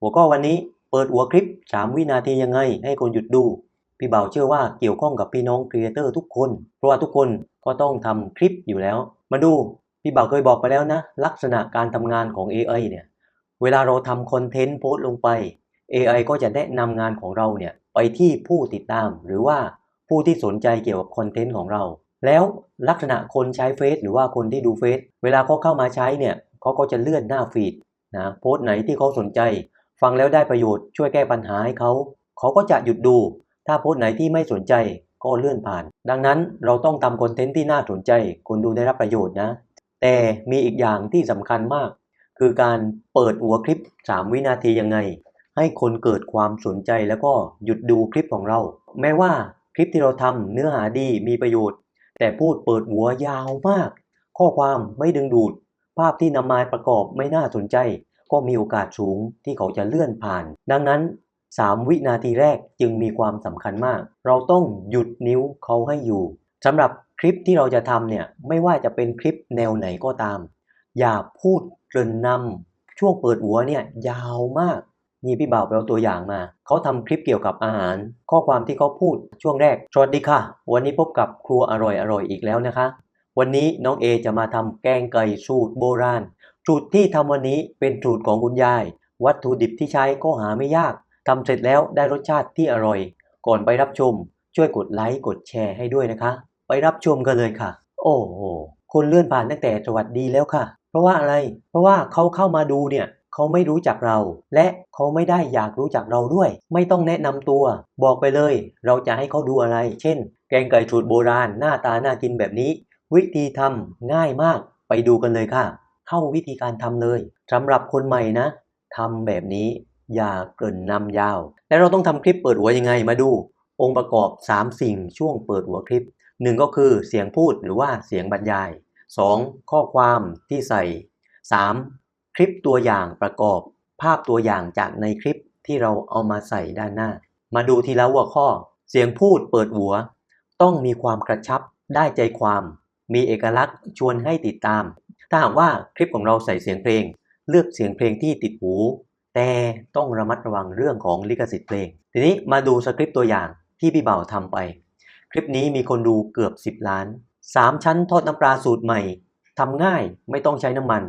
หัวข้อวันนี้เปิดหัวคลิป 3 วินาทียังไง ให้คนหยุดดู พี่เบาเชื่อว่าเกี่ยวข้องกับพี่น้องครีเอเตอร์ทุกคน เพราะว่าทุกคนก็ต้องทำคลิปอยู่แล้ว มาดู พี่เบาเคยบอกไปแล้วนะ ลักษณะการทำงานของ AI เนี่ย เวลาเราทำคอนเทนต์โพสต์ลงไป AI ก็จะแนะนำงานของเราเนี่ยไปที่ผู้ติดตาม หรือว่าผู้ที่สนใจเกี่ยวกับคอนเทนต์ของเรา แล้วลักษณะคนใช้เฟซหรือว่าคนที่ดูเฟซเวลาเขาเข้ามาใช้เนี่ยเขาก็จะเลื่อนหน้าฟีดนะโพสต์ไหนที่เขาสนใจ ฟังแล้วได้ประโยชน์ช่วยแก้ปัญหาให้เขา เขาก็จะหยุดดู ถ้าโพสต์ไหนที่ไม่สนใจก็เลื่อนผ่าน ดังนั้นเราต้องทำคอนเทนต์ที่น่าสนใจ คนดูได้รับประโยชน์นะ แต่มีอีกอย่างที่สำคัญมาก คือการเปิดหัวคลิป 3 วินาทียังไง ให้คนเกิดความสนใจแล้วก็หยุดดูคลิปของเรา แม้ว่าคลิปที่เราทำเนื้อหาดีมีประโยชน์ แต่พูดเปิดหัวยาวมาก ข้อความไม่ดึงดูด ภาพที่นำมาประกอบไม่น่าสนใจ ก็มีโอกาสสูงที่เขาจะเลื่อนผ่าน ดังนั้น 3 วินาทีแรกจึงมีความสำคัญมาก เราต้องหยุดนิ้วเขาให้อยู่สำหรับคลิปที่เราจะทำเนี่ยไม่ว่าจะเป็นคลิปแนวไหนก็ตาม อย่าพูดเกริ่นนำช่วงเปิดหัวเนี่ยยาวมากนี่พี่บ่าวไปเอาตัวอย่างมา เขาทำคลิปเกี่ยวกับอาหาร ข้อความที่เขาพูดช่วงแรก สวัสดีค่ะ วันนี้พบกับครัวอร่อยอร่อยอีกแล้วนะคะ วันนี้น้องเอจะมาทำแกงไก่สูตรโบราณ สูตรที่ทำวันนี้เป็นสูตรของคุณยาย วัตถุดิบที่ใช้ก็หาไม่ยากทำเสร็จแล้วได้รสชาติที่อร่อย ก่อนไปรับชม ช่วยกดไลค์กดแชร์ให้ด้วยนะคะ ไปรับชมกันเลยค่ะ โอ้โหคนเลื่อนผ่านตั้งแต่สวัสดีแล้วค่ะ เพราะว่าอะไร เพราะว่าเขาเข้ามาดูเนี่ยเขาไม่รู้จักเรา และเขาไม่ได้อยากรู้จักเราด้วย ไม่ต้องแนะนำตัว บอกไปเลย เราจะให้เขาดูอะไร เช่น แกงไก่สูตรโบราณหน้าตาน่ากินแบบนี้ วิธีทำง่ายมากไปดูกันเลยค่ะ เข้าวิธีการทำเลยสำหรับคนใหม่นะทำแบบนี้อย่าเกริ่นนำยาว แล้วเราต้องทำคลิปเปิดหัวยังไงมาดู องค์ประกอบ 3 สิ่งช่วงเปิดหัวคลิป 1 ก็คือเสียงพูดหรือว่าเสียงบรรยาย 2. ข้อความที่ใส่ 3. คลิปตัวอย่างประกอบ ภาพตัวอย่างจากในคลิปที่เราเอามาใส่ด้านหน้า มาดูทีละหัวข้อ เสียงพูดเปิดหัว ต้องมีความกระชับได้ใจความ มีเอกลักษณ์ชวนให้ติดตาม ถ้าหากว่าคลิปของเราใส่เสียงเพลง เลือกเสียงเพลงที่ติดหู แต่ต้องระมัดระวังเรื่องของลิขสิทธิ์เพลง ทีนี้มาดูสคริปต์ตัวอย่างที่พี่เบ่าวทำไป คลิปนี้มีคนดูเกือบ 10 ล้าน 3 ชั้นทอดน้ำปลาสูตรใหม่ทำง่ายไม่ต้องใช้น้ำมัน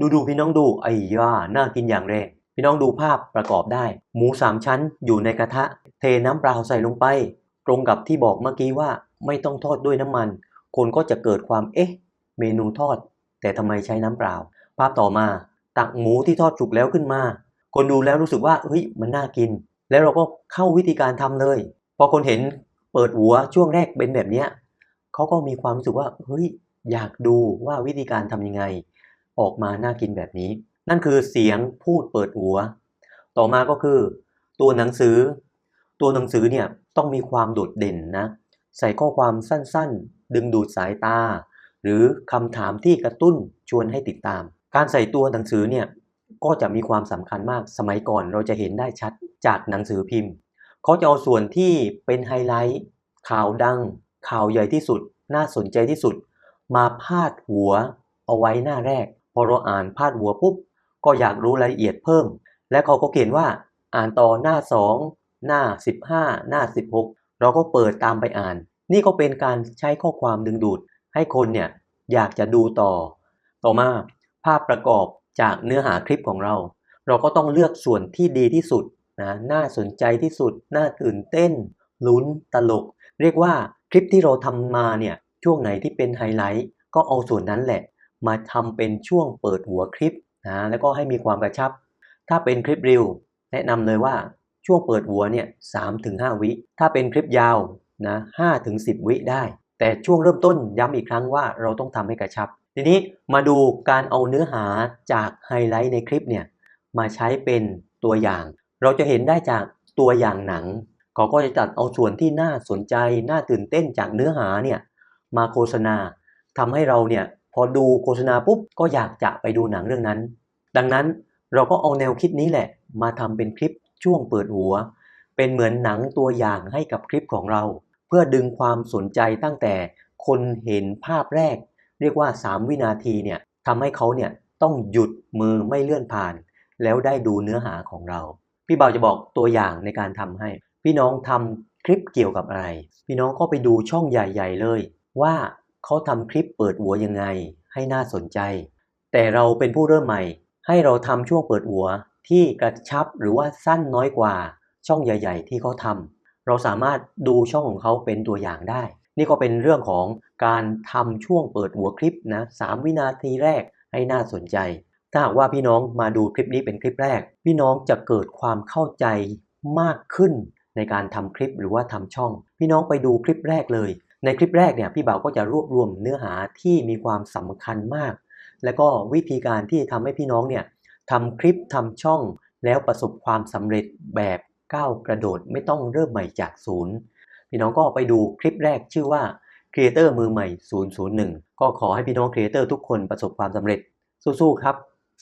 ดูดูพี่น้องดูไอ้ย่าน่ากินอย่างแรงพี่น้องดูภาพประกอบได้ หมู 3 ชั้นอยู่ในกระทะ เทน้ำเปล่าใส่ลงไป ตรงกับที่บอกเมื่อกี้ว่าไม่ต้องทอดด้วยน้ำมัน คนก็จะเกิดความเอ๊ะ เมนูทอด แต่ทำไมใช้น้ำเปล่า ภาพต่อมา ตักหมูที่ทอดสุกแล้วขึ้นมา คนดูแล้วรู้สึกว่าเฮ้ยมันน่ากิน แล้วเราก็เข้าวิธีการทำเลย พอคนเห็นเปิดหัวช่วงแรกเป็นแบบเนี้ยเขาก็มีความรู้สึกว่าเฮ้ยอยากดูว่าวิธีการทำยังไง ออกมาน่ากินแบบนี้ นั่นคือเสียงพูดเปิดหัว ต่อมาก็คือ ตัวหนังสือ ตัวหนังสือเนี่ยต้องมีความโดดเด่นนะ ใส่ข้อความสั้นๆ ดึงดูดสายตา รือคำถามที่กระตุ้นชวนให้ติดตาม การใส่ตัวหนังสือเนี่ยก็จะมีความสำคัญมากสมัยก่อนเราจะเห็นได้ชัดจากหนังสือพิมพ์ เขาจะเอาส่วนที่เป็นไฮไลท์ ข่าวดัง ข่าวใหญ่ที่สุด น่าสนใจที่สุด มาพาดหัวเอาไว้หน้าแรก พอเราอ่านพาดหัวปุ๊บ ก็อยากรู้รายละเอียดเพิ่ม และเขาก็เขียนว่าอ่านต่อหน้า 2 หน้า 15 หน้า 16 เราก็เปิดตามไปอ่าน นี่ก็เป็นการใช้ข้อความดึงดูด ให้คนเนี่ยอยากจะดูต่อ ต่อมาภาพประกอบจากเนื้อหาคลิปของเรา เราก็ต้องเลือกส่วนที่ดีที่สุดนะน่าสนใจที่สุด น่าตื่นเต้น ลุ้น ตลก เรียกว่าคลิปที่เราทำมาเนี่ยช่วงไหนที่เป็นไฮไลท์ก็เอาส่วนนั้นแหละ มาทำเป็นช่วงเปิดหัวคลิปนะแล้วก็ให้มีความกระชับ ถ้าเป็นคลิปร็วแนะนำเลยว่าช่วงเปิดหัวเนี่ย3-5วิ ถ้าเป็นคลิปยาวนะ5-10วิได้ แต่ช่วงเริ่มต้นย้ำอีกครั้งว่าเราต้องทำให้กระชับ ทีนี้มาดูการเอาเนื้อหาจากไฮไลท์ในคลิปเนี่ยมาใช้เป็นตัวอย่าง เราจะเห็นได้จากตัวอย่างหนังเขาก็จะจัดเอาส่วนที่น่าสนใจ น่าตื่นเต้นจากเนื้อหาเนี่ยมาโฆษณาทำให้เราเนี่ยพอดูโฆษณาปุ๊บก็อยากจะไปดูหนังเรื่องนั้น ดังนั้นเราก็เอาแนวคิดนี้แหละ มาทำเป็นคลิปช่วงเปิดหัว เป็นเหมือนหนังตัวอย่างให้กับคลิปของเรา เพื่อดึงความสนใจตั้งแต่คนเห็นภาพแรก เรียกว่า 3 วินาทีเนี่ยทำให้เขาเนี่ยต้องหยุดมือไม่เลื่อนผ่าน แล้วได้ดูเนื้อหาของเรา พี่เบาจะบอกตัวอย่างในการทำให้ พี่น้องทำคลิปเกี่ยวกับอะไร พี่น้องก็ไปดูช่องใหญ่ ๆ เลย ว่าเขาทำคลิปเปิดหัวยังไง ให้น่าสนใจ แต่เราเป็นผู้เริ่มใหม่ ให้เราทำช่วงเปิดหัวที่กระชับหรือว่าสั้นน้อยกว่าช่องใหญ่ ๆ ที่เขาทำ เราสามารถดูช่องของเขาเป็นตัวอย่างได้ นี่ก็เป็นเรื่องของการทำช่วงเปิดหัวคลิปนะ3วินาทีแรกให้น่าสนใจ ถ้าหากว่าพี่น้องมาดูคลิปนี้เป็นคลิปแรก พี่น้องจะเกิดความเข้าใจมากขึ้นในการทำคลิปหรือว่าทำช่อง พี่น้องไปดูคลิปแรกเลย ในคลิปแรกเนี่ยพี่บ่าวก็จะรวบรวมเนื้อหาที่มีความสำคัญมาก แล้วก็วิธีการที่ทำให้พี่น้องเนี่ยทำคลิปทำช่องแล้วประสบความสำเร็จแบบ ก้าวกระโดดไม่ต้องเริ่มใหม่จากศูนย์พี่น้องก็ไปดูคลิปแรกชื่อว่าครีเอเตอร์มือใหม่ 001 ก็ขอให้พี่น้องครีเอเตอร์ทุกคนประสบความสำเร็จสู้ๆครับ